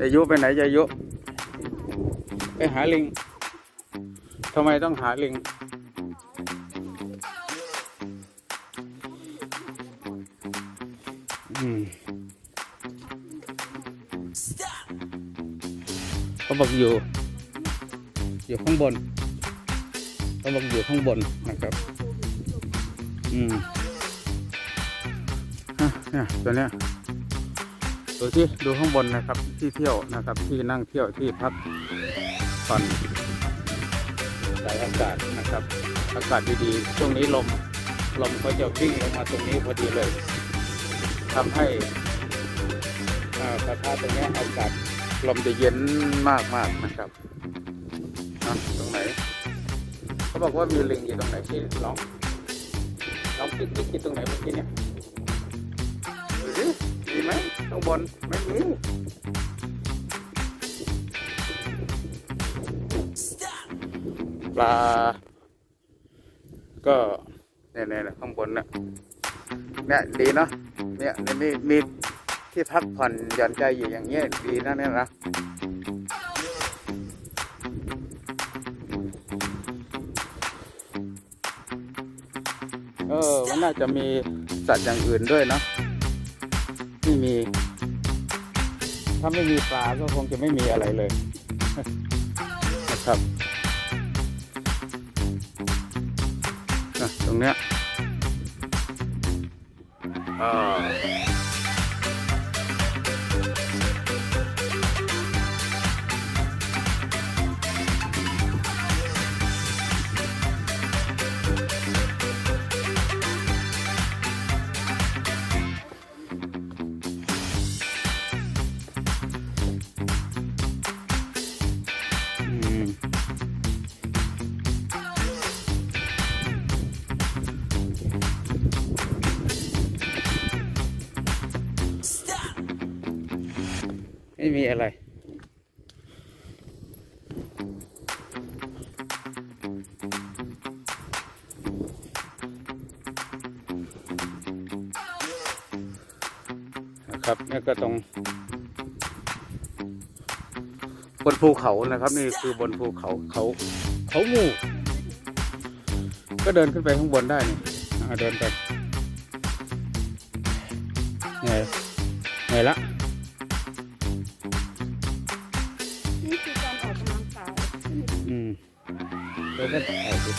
ยายุไปไหนยายุไปหาลิงทำไมต้องหาลิงอืมเขาบอกอยู่ อยู่ข้างบนเขาบอกอยู่ข้างบนนะครับ อืมฮะเนี่ยตัวเนี้ย ดูที่ดูข้างบนนะครับที่เที่ยวนะครับ ที่นั่งเที่ยวที่พักผ่อนสายอากาศนะครับ อากาศดีๆช่วงนี้ลมลมก็จะวิ่งลงมาตรงนี้พอดีเลยทำให้อ่าประทาตรงนี้อากาศลมจะเย็นมากๆนะครับนะตรงไหนเขาบอกว่ามีลิงอยู่ตรงไหนที่ร้องร้องติ๊กติ๊กตรงไหนเมื่อกี้เนี่ยดูดิมีไหม ข้างบนไม่มีปลา ก็เนี่ยเนี่ยข้างบนเนี่ยเนี่ยดีเนาะเนี่ยเนี่ยมีมีที่พักผ่อนหย่อนใจอยู่อย่างเงี้ยดีนะเนี่ยนะเออมันน่าจะมีสัตว์อย่างอื่นด้วยเนาะไม่มี ถ้าไม่มีปลาก็คงจะไม่มีอะไรเลยนะครับอะตรงเนี้ยอ่า ไม่มีอะไร นะครับนี่ก็ตรงบนภูเขานะครับ นี่คือบนภูเขาเขาเขางู ก็เดินขึ้นไปข้างบนได้นี่เดินไปไงไงละ เดินได้เอาดิ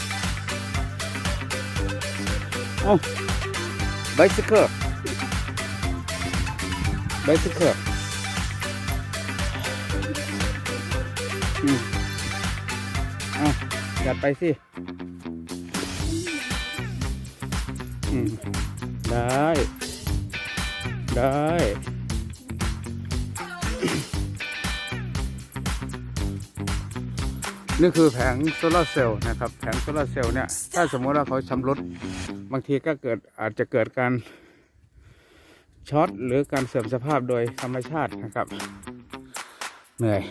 เอ้า bicycle bicycle อืมเอาจัดไปสิ อืม ได้ ได้ นี่คือแผงโซลาร์เซลล์นะครับ แผงโซลาร์เซลล์เนี่ย ถ้าสมมติว่าเขาชำรุดบางทีก็เกิดอาจจะเกิดการช็อตหรือการเสื่อมสภาพโดยธรรมชาตินะครับ เหนื่อย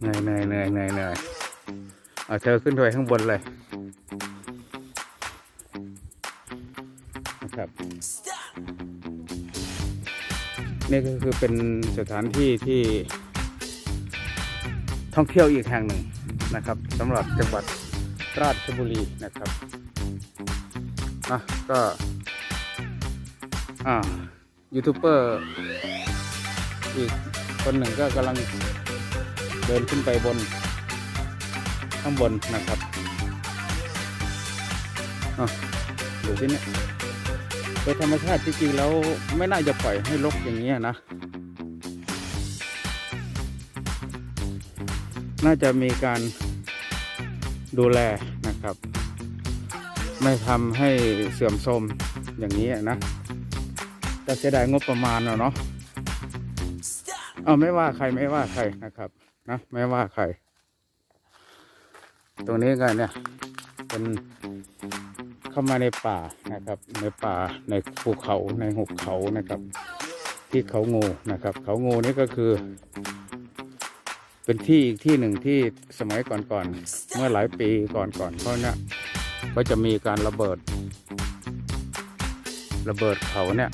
เหนื่อยเหนื่อยเหนื่อยเหนื่อยเหนื่อยเอาเธอขึ้นไปข้างบนเลยนะครับ นี่ก็คือเป็นสถานที่ที่ ท่องเที่ยวอีกแห่งหนึ่งนะครับสำหรับจังหวัดราชบุรีนะครับนะก็อ่ายูทูบเบอร์อีกคนหนึ่งก็กำลังเดินขึ้นไปบนข้างบนนะครับอะดูสิเนี่ยโดยธรรมชาติที่จริงแล้วไม่น่าจะปล่อยให้รกอย่างนี้นะ น่าจะมีการดูแลนะครับ ไม่ทำให้เสื่อมโทรมอย่างนี้นะแต่เสียดายงบประมาณอะเนาะเอาไม่ว่าใครไม่ว่าใครนะครับนะไม่ว่าใคร ตรงนี้ก็เนี่ยเป็นเข้ามาในป่านะครับ ในป่าในภูเขาในหุบเขานะครับ ที่เขางูนะครับ เขางูนี่ก็คือ เป็นที่อีกที่หนึ่งที่สมัยก่อนๆเมื่อหลายปีก่อนๆเขาเนี่ยก็จะมีการระเบิด ระเบิดเขาเนี่ย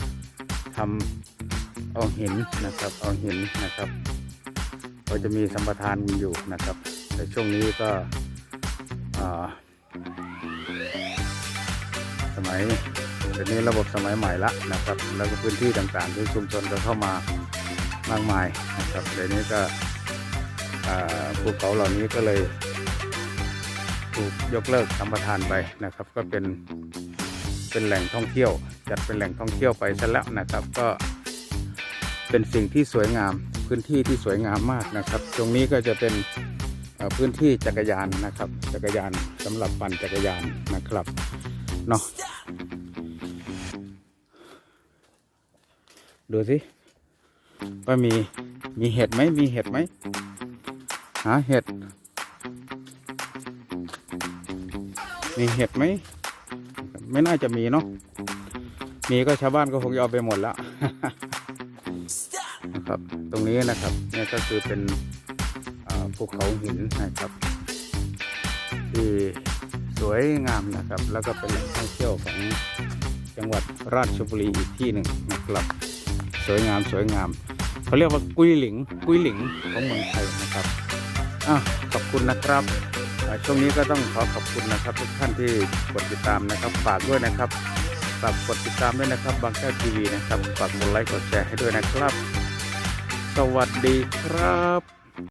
ทำเอาหินนะครับ เอาหินนะครับก็จะมีสัมปทานอยู่นะครับ แต่ช่วงนี้ก็สมัยเดี๋ยวนี้ระบบสมัยใหม่ละนะครับ แล้วก็พื้นที่ต่างๆที่ชุมชนก็เข้ามามากมายนะครับเดี๋ยวนี้ก็ ภูเขาเหล่านี้ก็เลยถูกยกเลิกสัมปทานไปนะครับ ก็เป็นเป็นแหล่งท่องเที่ยว จัดเป็นแหล่งท่องเที่ยวไปซะแล้วนะครับก็เป็นสิ่งที่สวยงามพื้นที่ที่สวยงามมากนะครับ ตรงนี้ก็จะเป็นพื้นที่จักรยานนะครับ จักรยานสำหรับปั่นจักรยานนะครับเนาะดูสิว่ามีมีเห็ดไหมมีเห็ดไหมาเห็ด มีเห็ดไหม ไม่น่าจะมีเนาะ มีก็ชาวบ้านก็คงจะเอาไปหมดแล้วนะครับ ตรงนี้นะครับนี่ก็คือเป็นภูเขาหินนะครับ ที่สวยงามนะครับ แล้วก็เป็นแหล่งท่องเที่ยวของจังหวัดราชบุรีอีกที่หนึ่งนะครับ สวยงามสวยงามเขาเรียกว่ากุ้ยหลิง กุ้ยหลิงของเมืองไทยนะครับ อะขอบคุณนะครับช่วงนี้ก็ต้องขอขอบคุณนะครับ ทุกท่านที่กดติดตามนะครับ ฝากด้วยนะครับฝากกดติดตามด้วยนะครับบางแก้วทีวีนะครับฝากกดไลค์กดแชร์ให้ด้วยนะครับ สวัสดีครับ